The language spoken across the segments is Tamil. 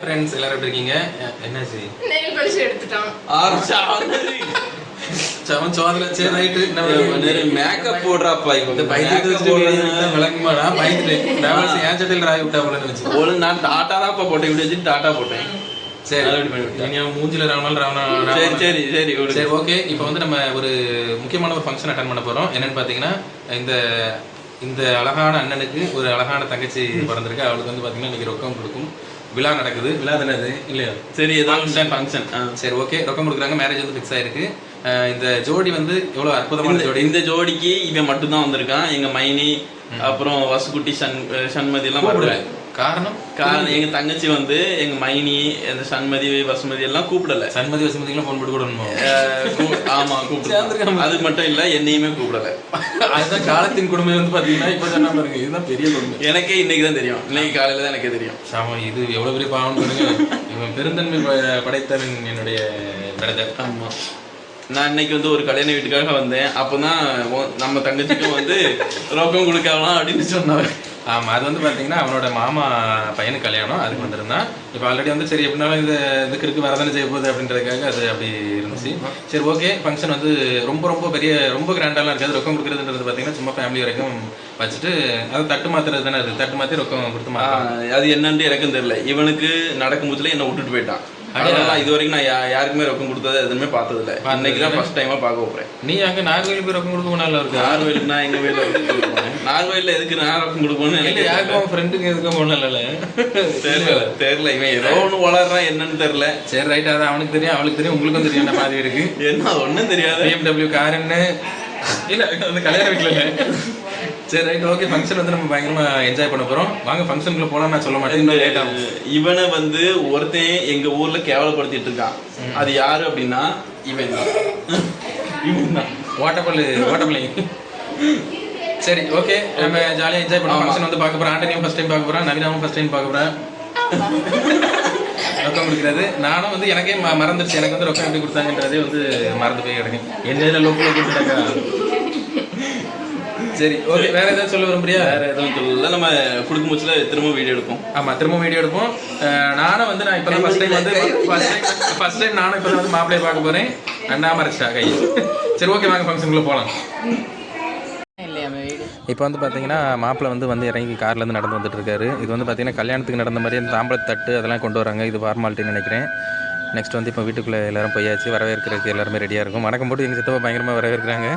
ஃப்ரெண்ட்ஸ் எல்லாரும் எப்படி இருக்கீங்க? என்னாச்சு நெயில் பாலிஷ் எடுத்துட்டான் சவன் சோதனை சரி ரைட்டு மேக்கப் போடுறாப்பா இந்த இந்த பைத்தியத்தை வச்சுட்டு வெளியே விளங்குமாடா? பயந்துட்டேன் டிராவல்ஸ் ஏன் சட்டையில் ராய் விட்டா போலன்னு வச்சு ஒழுங்கு நான் டாட்டா தான்ப்பா போட்டேன். இப்படி வச்சுட்டு டாட்டா போட்டேன். சரி. இனி அவன் மூஞ்சில ராவணால் ராவணா சரி சரி சரி. சரி ஓகே இப்போ வந்து நம்ம ஒரு முக்கியமான ஒரு ஃபங்க்ஷன் அட்டன் பண்ண போறோம். என்னன்னு பாத்தீங்கன்னா இந்த இந்த அழகான அண்ணனுக்கு ஒரு அழகான தங்கச்சி பிறந்திருக்கு. அவளுக்கு வந்து பாத்தீங்கன்னா இன்னைக்கு ரொக்கம் கொடுக்கும். விழா நடக்குது. விழா தானே அது இல்லையா? சரி ஏதாவது ஃபங்க்ஷன் சரி ஓகே. ரொக்கம் கொடுக்குறாங்க. மேரேஜ் வந்து ஃபிக்ஸ் ஆயிருக்கு. இந்த ஜோடி வந்து எவ்வளவு அற்புதமான ஜோடி? இந்த ஜோடிக்கு இவன் மட்டும்தான் வந்திருக்கான். எங்க மைனி அப்புறம் வசுகுட்டி சண் சண்மதி எல்லாம். காரணம்? காரணம் எங்க தங்கச்சி வந்து எங்க மைனி அந்த சண்மதி வசுமதி எல்லாம் கூப்பிடல. சண்மதி வசுமதிக்கெல்லாம் ஃபோன் போட்டு கொடுக்கணுமோ அஹ் கூ- ஆமா சேர்ந்திருக்காம. அது மட்டும் இல்ல என்னையுமே கூப்பிடல. அதுதான் காலத்தின் கொடுமை வந்து பாத்தீங்கன்னா இப்ப சொன்ன பாருங்க இதுதான் பெரிய கொடுமை. எனக்கே இன்னைக்கு தான் தெரியும். இன்னைக்கு காலையில தான் எனக்கே தெரியும். சாமா இது எவ்வளவு பெரிய பாவம் பாருங்க. இவன் பெருந்தன்மை படைத்தவன் என்னுடைய பிரதர். ஆமா. நான் இன்னைக்கு வந்து ஒரு கல்யாண வீட்டுக்காக வந்தேன். அப்பதான் நம்ம தங்கச்சிக்கும் வந்து ரொக்கம் கொடுக்கலாம் அப்படின்னு சொன்னாங்க. ஆமா அது வந்து பாத்தீங்கன்னா அவனோட மாமா பையனுக்கு கல்யாணம் அதுக்கு வந்திருந்தான் இப்போ ஆல்ரெடி வந்து சரி எப்படினாலும் இந்த இதுக்கு இருக்கு வரதானே செய்ய போகுது அப்படின்றதுக்காக அது அப்படி இருந்துச்சு. சரி ஓகே ஃபங்க்ஷன் வந்து ரொம்ப ரொம்ப பெரிய ரொம்ப கிராண்டாலாம் இருக்காது. ரொக்கம் கொடுக்குறதுன்றது பாத்தீங்கன்னா சும்மா ஃபேமிலி வரைக்கும் வச்சுட்டு அது தட்டு மாத்துறது தானே அது. தட்டு மாத்தி ரொக்கம் கொடுத்து ஆஹ் அது என்னன்னு எனக்கும் தெரியல. இவனுக்கு நடக்கும் போதுல என்ன விட்டுட்டு போயிட்டான். அதனால இது வரைக்கும் நான் யாருக்குமே ரொக்கம் கொடுத்தது எதுவுமே பார்த்தது இல்ல அன்னைக்கு தான் ஃபர்ஸ்ட் டைமா பார்க்க போறேன். நீ அங்க நாகர்கோவில் போய் ரொக்கம் கொடுக்க போனால இருக்கு நார்வேலுக்கு நான் எங்க வீட்டுல கொடுப்பேன் நார்வேல எதுக்கு நான் ரொக்கம் கொடுப்பேன்னு இல்ல எனக்கு யாருக்கும் ஃப்ரெண்டுக்கு எதுக்கும் போனால தெரியல தெரியல. இவன் ஏதோ ஒண்ணு வளர்றான் என்னன்னு தெரியல. சரி ரைட் அது அவனுக்கு தெரியும் அவளுக்கு தெரியும் உங்களுக்கும் தெரியும் என்ன மாதிரி இருக்கு. என்ன ஒண்ணும் தெரியாது. பிஎம்டபிள்யூ கார் என்ன? இல்ல அது கல்யாண வீட்டுல சரி ரைட் ஓகே ஃபங்க்ஷன் வந்து நம்ம பயங்கரமா என்ஜாய் பண்ண போறோம். வாங்க ஃபங்க்ஷனுக்குள்ள போலாம் நான் சொல்ல மாட்டேன். இன்னும் லேட் ஆகும் இவனை வந்து ஒருத்தன் எங்க ஊர்ல கேவலப்படுத்திட்டு இருக்கான். அது யாரு அப்படின்னா இவன் தான். இவன் தான். ஓட்டப்பள்ளு ஓட்டப்பள்ளி சரி ஓகே நம்ம ஜாலியா என்ஜாய் பண்ணலாம். ஃபங்க்ஷன் வந்து பார்க்க போறோம். ஆண்டனியும் ஃபர்ஸ்ட் டைம் பார்க்க போறோம். நவீனாவும் ஃபர்ஸ்ட் டைம் பார்க்க போறேன் ரொக்கம் கொடுக்குறது. நானும் வந்து எனக்கே ம- மறந்துருச்சு எனக்கு வந்து ரொக்கம் எப்படி கொடுத்தாங்கன்றதே வந்து மறந்து போய் கிடக்கு என்ன லோக்கில் கொடுத்துட்டாங்க. சரி ஓகே வேற ஏதாவது சொல்ல விரும்புறியா? வேற எதுவும் சொல்லல நம்ம குடுக்கும் முச்சுல திரும்ப வீடியோ எடுப்போம். ஆமா திரும்ப வீடியோ எடுப்போம். நானும் வந்து நான் இப்பதான் ஃபர்ஸ்ட் டைம் வந்து ஃபர்ஸ்ட் டைம் ஃபர்ஸ்ட் டைம் நானும் இப்பதான் வந்து மாப்பிளைய பார்க்க போறேன். அண்ணா மறைச்சிட்டா கை. சரி ஓகே வாங்க ஃபங்க்ஷனுக்குள்ள போலாம். இப்போ வந்து பார்த்தீங்கன்னா மாப்பிள்ளை வந்து வந்து இறங்கி கார்லேருந்து நடந்து வந்துட்டு இருக்காரு. இது வந்து பார்த்தீங்கன்னா கல்யாணத்துக்கு நடந்த மாதிரி அந்த தாம்பழத்தட்டு அதெல்லாம் கொண்டு வராங்க. இது ஃபார்மாலிட்டின்னு நினைக்கிறேன். நெக்ஸ்ட் வந்து இப்போ வீட்டுக்குள்ளே எல்லாரும் போயாச்சு. வரவேற்கிறதுக்கு எல்லாருமே ரெடியாக இருக்கும். வணக்கம் போட்டு எங்கள் சித்தப்பா பயங்கரமாக வரவேற்கிறாங்க.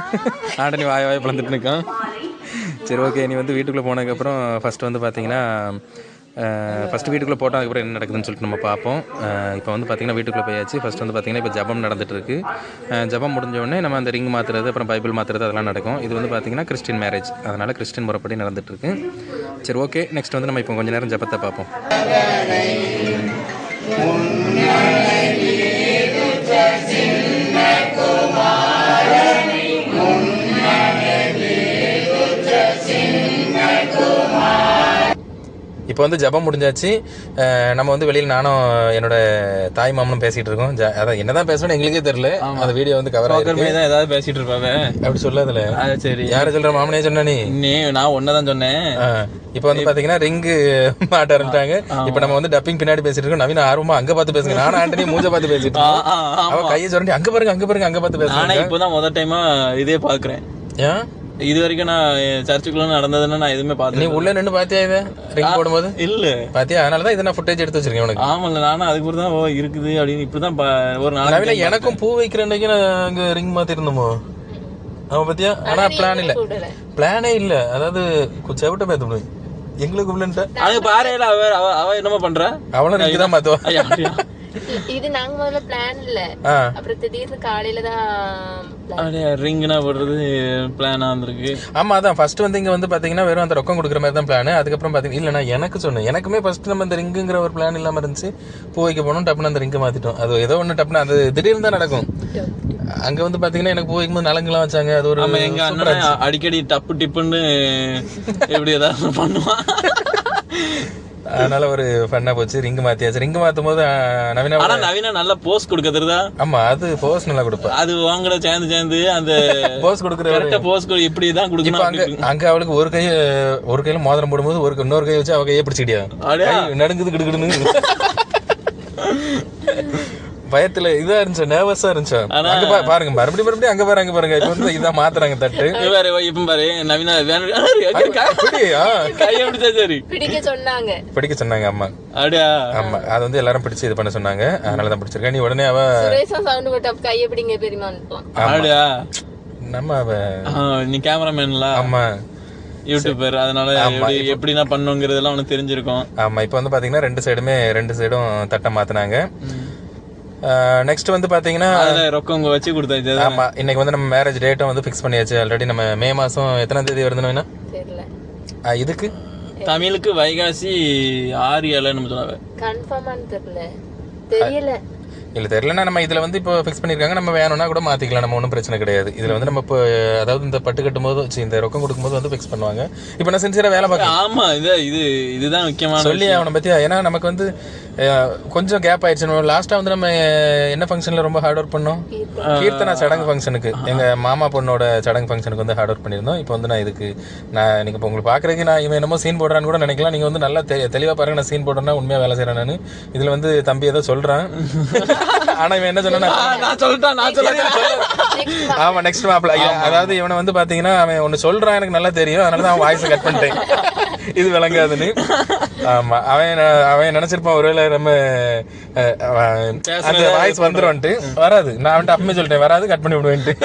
ஆண்டனி வாய வாய பிளந்துட்டு இருக்கான் சரி ஓகே நீ வந்து வீட்டுக்குள்ளே போனதுக்கப்புறம் ஃபஸ்ட்டு வந்து பார்த்தீங்கன்னா ஃபஸ்ட்டு வீட்டுக்குள்ளே போட்டதுக்கப்புறம் என்ன நடக்குதுன்னு சொல்லிட்டு நம்ம பார்ப்போம். இப்போ வந்து பார்த்தீங்கன்னா வீட்டுக்குள்ளே போயாச்சு. ஃபஸ்ட் வந்து பார்த்தீங்கன்னா இப்போ ஜபம் நடந்துட்டு ஜபம் முடிஞ்ச உடனே நம்ம அந்த ரிங் மாற்றுறது அப்புறம் பைபிள் மாற்றுறது அதெல்லாம் நடக்கும். இது வந்து பார்த்தீங்கன்னா கிறிஸ்டின் மேரேஜ் அதனால் கிறிஸ்டின் முறைப்படி நடந்துட்டுருக்கு சரி ஓகே நெக்ஸ்ட் வந்து நம்ம இப்போ கொஞ்சம் நேரம் ஜபத்தை பார்ப்போம். இப்போ வந்து ஜபம் முடிஞ்சாச்சு. நம்ம வந்து வெளியில் நானும் என்னோட தாய் மாமனும் பேசிட்டு இருக்கோம். ஜ- அதான் என்னதான் பேசணும்னு எங்களுக்கே தெரியல. அந்த வீடியோ வந்து கவர் ஆகிருக்கு தான் ஏதாவது பேசிட்டு இருப்பாங்க அப்படி சொல்லாதுல. சரி. யாரை சொல்ற மாமனே சொன்ன நீ? நீ நான் ஒன்னதான் சொன்னேன். இப்போ வந்து பாத்தீங்கன்னா ரிங்கு மாட்ட ஆரம்பிச்சிட்டாங்க இப்போ நம்ம வந்து டப்பிங் பின்னாடி பேசிட்டு இருக்கோம். நவீன ஆர்வமா அங்க பார்த்து பேசுங்க. நானும் ஆண்டனி மூஞ்ச பார்த்து பேசிட்டு ஆ, இருக்கோம். ஆ, ஆமா. அவ கையை சுரண்டி அங்க பாருங்க அங்க பாருங்க அங்க பார்த்து நானே பேசுறாங்க இப்போதான் முதல் டைமா இதே பாக்குறேன். ஏன்? இது வரைக்கும் நான் சர்ச்சுக்குள்ள நடந்ததுன்னா நான் எதுவுமே நீ பார்த்தேன் உள்ள நின்னு பாத்தியா இத? ரிங் போடும்போது? இல்ல. பாத்தியா? அதனாலதான் இதை நான் ஃபுட்டேஜ் எடுத்து வச்சிருக்கேன் உனக்கு. ஆமால நானும் அதுக்கு பிறகு தான் ஓ இருக்குது அப்படின்னு இப்படிதான் பா- ஒரு நாள் நவீன எனக்கும் பூ வைக்கிற அன்னைக்கு நான் அங்க ரிங் மாத்திருந்தோமோ? அவன் பாத்தியா? ஆனா பிளான் இல்ல. பிளானே இல்ல. அதாவது செவிட்ட பேத்து எங்களுக்கு உள்ளன்ட்ட. அது பாரு அவ அவ அவ என்னமா பண்ற? அவளும் ரிங்கு தான் அப்படியா? இது நாங்க முதல்ல பிளான் இல்ல. அப்புறம் திடீர்னு காலையில தான் plan. அப்படியா ரிங்னா போடுறது பிளானா வந்திருக்கு. ஆமா அதான். ஃபர்ஸ்ட் வந்து இங்க வந்து பாத்தீங்கன்னா வெறும் அந்த ரொக்கம் கொடுக்குற மாதிரி தான் பிளான் அதுக்கப்புறம் பாத்தீங்கன்னா இல்ல நான் எனக்கு சொன்னேன். எனக்குமே ஃபர்ஸ்ட் நம்ம இந்த ரிங்குங்கிற ஒரு பிளான் இல்லாம இருந்துச்சு. பூ வைக்க போனோம் டப்புன்னு அந்த ரிங்கு மாத்திட்டோம். அது ஏதோ ஒண்ணு டப்புன்னு அது திடீர்னு தான் நடக்கும். அங்க வந்து பாத்தீங்கன்னா எனக்கு பூ வைக்கும்போது நலங்குலாம் வச்சாங்க. அது ஒரு ஆமா எங்க அண்ணன் அடிக்கடி டப்பு டிப்புன்னு எப்படி ஏதாவது பண்ணுவான். அதனால ஒரு ஃபன்னா போச்சு. ரிங்கு மாத்தியாச்சு. ரிங்கு மாத்தும் போது நவீனா ஆனா நவீனா நல்ல போஸ் கொடுக்க தெரியுதா ஆமா அது போஸ் நல்லா கொடுப்பா. அது வாங்கட சேர்ந்து சேர்ந்து அந்த போஸ் கொடுக்குற போஸ் கொடு இப்படி தான் கொடுக்கணும் அங்க அங்க அவளுக்கு ஒரு கை ஒரு கையில மோதிரம் போடும்போது ஒரு இன்னொரு கை வச்சு அவ கையை பிடிச்சிக்கிட்டியா? நடுங்குது கிடுக்கிடுன்னு பயத்துல இதா இருந்துச்சு நர்வஸா இருந்துச்சு? அங்க பாருங்க மறுபடியும் மறுபடியும் அங்க பாருங்க பாருங்க. இப்ப வந்து இதான் மாத்துறாங்க தட்டு. பாரு இப்ப பாரு நவீனா சரி. பிடிக்க சொன்னாங்க. பிடிக்க சொன்னாங்க அம்மா. அப்படியா? ஆமா அது வந்து எல்லாரும் பிடிச்சு இது பண்ண சொன்னாங்க. அதனால தான் பிடிச்சிருக்கேன். நீ உடனே அவ சுரேஷா சவுண்ட் போட்டு கையை பிடிங்க அப்படியா? நம்ம அவ நீ கேமராமேன்ல ஆமா. யூடியூபர் அதனால எப்படி எப்படின்னா பண்ணுங்கிறதெல்லாம் உனக்கு தெரிஞ்சிருக்கும். ஆமா இப்போ வந்து பாத்தீங்கன்னா ரெண்டு சைடுமே ரெண்டு சைடும் தட்டை மாத்தினாங்க. நெக்ஸ்ட் வந்து பாத்தீங்கன்னா அதுல ரொக்கம் உங்க வச்சு கொடுத்தாச்சு ஆமா இன்னைக்கு வந்து நம்ம மேரேஜ் டேட்டும் வந்து ஃபிக்ஸ் பண்ணியாச்சு. ஆல்ரெடி நம்ம மே மாசம் எத்தனாம் தேதி வருதுன்னு தெரியல. இதுக்கு? தமிழுக்கு வைகாசி ஆறு ஏழு நம்ம சொன்னாங்க. கன்ஃபார்மான்னு தெரியல. தெரியல. இல்ல தெரியலன்னா நம்ம இதுல வந்து இப்போ ஃபிக்ஸ் பண்ணிருக்காங்க. நம்ம வேணும்னா கூட மாத்திக்கலாம். நம்ம ஒன்றும் பிரச்சனை கிடையாது. இதுல வந்து நம்ம இப்போ அதாவது இந்த பட்டு கட்டும் போது இந்த ரொக்கம் கொடுக்கும்போது வந்து ஃபிக்ஸ் பண்ணுவாங்க. இப்போ நான் சின்சியரா வேலை பார்க்க ஆமா இது இது இதுதான் முக்கியமான சொல்லி அவனை பத்தி ஏன்னா நமக்கு வந்து கொஞ்சம் கேப் ஆயிடுச்சு. லாஸ்டா வந்து நம்ம என்ன ஃபங்க்ஷன்ல ரொம்ப ஹார்ட் ஒர்க் பண்ணோம்? கீர்த்தனா சடங்கு ஃபங்க்ஷனுக்கு எங்க மாமா பொண்ணோட சடங்கு ஃபங்க்ஷனுக்கு வந்து ஹார்ட் ஒர்க் பண்ணியிருந்தோம். இப்போ வந்து நான் இதுக்கு நான் நீங்க இப்போ உங்களுக்கு பாக்குறதுக்கு நான் இவன் என்னமோ சீன் போடுறான்னு கூட நினைக்கலாம். நீங்க வந்து நல்லா தெ- தெளிவா பாருங்க. நான் சீன் போடுறேன்னா உண்மையா வேலை செய்யறேன் நான். இதுல வந்து தம்பி ஏதோ சொல்றான். ஆனா இவன் என்ன சொன்னா நான் சொல்லிட்டேன் நான் சொல்லிட்டேன். ஆமா நெக்ஸ்ட் மாப்பிள அதாவது இவனை வந்து பாத்தீங்கன்னா அவன் ஒன்னு சொல்றான் எனக்கு நல்லா தெரியும். அதனால தான் அவன் வாய்ஸ் கட் பண்ணிட்டேன். இது விளங்காதுன்னு. ஆமா அவன் அவன் நினைச்சிருப்பான் ஒருவேளை நம்ம அந்த வாய்ஸ் வந்துரும்ட்டு வராது. நான் அவன்கிட்ட அப்பமே சொல்லிட்டேன் வராது கட் பண்ணி விடுவேன்ட்டு.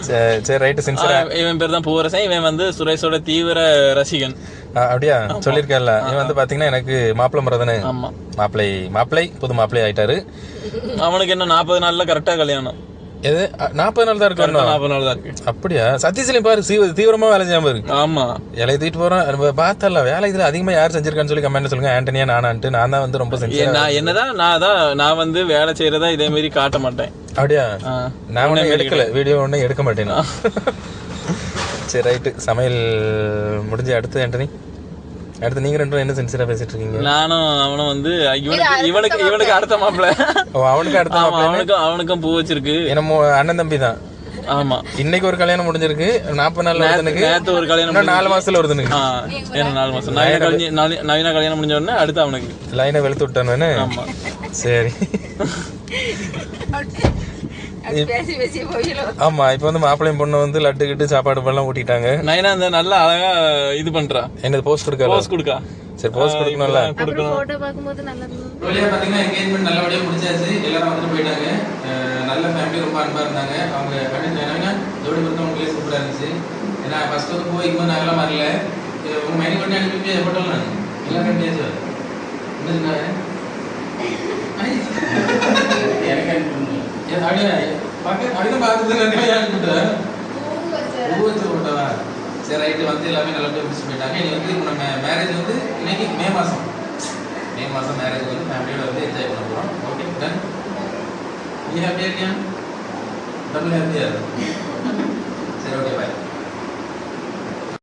சரி சரி ரைட்டு சின்சரா ஆ, இவன் பேர் தான் பூவரசன். இவன் வந்து சுரேஷோட தீவிர ரசிகன். அப்படியா? சொல்லியிருக்கேன்ல. இவன் வந்து பாத்தீங்கன்னா எனக்கு மாப்பிளை முறை தானே? ஆமா. மாப்பிளை மாப்பிளை புது மாப்பிளை ஆயிட்டாரு. அவனுக்கு என்ன நாற்பது நாள்ல கரெக்டா கல்யாணம். எது? நாற்பது நாள் தான் இருக்கு. நாற்பது நாள் தான் இருக்கு. அப்படியா? சத்தியசிலையும் பாரு சீவ- தீவிரமா வேலை செய்யாம பாரு ஆமா. இலையை தூக்கிட்டு நம்ம பார்த்தல வேலை இதுல அதிகமா யார் செஞ்சிருக்கான்னு சொல்லி கமெண்ட் சொல்லுங்க. ஆண்டனியா நானான்ட்டு. நான் தான் வந்து ரொம்ப செஞ்சேன் நான் என்னதான் நான் தான் நான் வந்து வேலை செய்யறதா இதே மாதிரி காட்ட மாட்டேன். அப்படியா? ஆ. நான் ஒன்றும் எடுக்கல. வீடியோ ஒன்றும் எடுக்க மாட்டேன். சரி ரைட்டு. சமையல் முடிஞ்சு அடுத்து ஆண்டனி. அடுத்து நீங்க ரெண்டும் என்ன சின்சியரா பேசிட்டு இருக்கீங்க? நானும் அவனும் வந்து இவனுக்கு இவனுக்கு இவனுக்கு அடுத்த மாப்பிள்ள. ஓ அவனுக்கு அடுத்த மாப்பிள்ளை அவனுக்கும் அவனுக்கும் பூ வச்சிருக்கு. என்னமோ அண்ணன் தம்பி தான். ஆமா. இன்னைக்கு ஒரு கல்யாணம் முடிஞ்சிருக்கு. நாற்பது நாள் ஒருத்தனுக்கு. நேத்து ஒரு கல்யாணம் நாலு மாசத்துல ஒருத்தனுக்கு. ஆ என்ன நாலு மாசம்? நவீன கல்யாணம் நவீன- கல்யாணம் முடிஞ்ச உடனே அடுத்து அவனுக்கு. லைனை வெளுத்து விட்டானு ஆமா. சரி. ஆமா இப்போ வந்து மாப்பிள்ளையும் பொண்ணு வந்து லட்டு கிட்டு சாப்பாடு பண்ணலாம் ஊட்டிட்டாங்க. நைனா அந்த நல்லா அழகா இது பண்றா. என்னது போஸ்ட் கொடுக்கல போஸ் கொடுக்கா. சரி போஸ்ட் கொடுக்கணும்ல? கொடுக்கணும். போட்டோ பார்க்கும்போது நல்லா வழியா பாத்தீங்கன்னா என்கேஜ்மெண்ட் நல்லபடியா முடிச்சாச்சு எல்லாரும் வந்துட்டு போயிட்டாங்க. நல்ல ஃபேமிலி ரொம்ப அன்பா இருந்தாங்க. அவங்க கண்டிப்பா என்னன்னா ஜோடி பொறுத்த உங்களே சூப்பரா இருந்துச்சு. ஏன்னா ஃபர்ஸ்ட் வந்து போய் இப்போ நாங்களாம் வரல. உங்க மைனி பண்ணி அனுப்பி போட்டோம் நான். எல்லாம் கண்டியாச்சு என்ன? சொன்னாங்க எனக்கு அனுப்பி அப்படியே பார்க்க அப்படியே பார்த்துட்டு ரெண்டு அனுப்பிவிட்டேன் பூ வச்சு போட்டவா சரி ரைட்டு வந்து எல்லாமே நல்லபடியாக முடிச்சு போயிட்டாங்க இனி வந்து இப்போ நம்ம மேரேஜ் வந்து இன்னைக்கு மே மாதம் மே மாதம் மேரேஜ் வந்து ஃபேமிலியோட வந்து என்ஜாய் பண்ண போகிறோம் ஓகே டன் நீ ஹாப்பியாக இருக்கியா டபுள் ஹாப்பியாக சரி ஓகே பாய்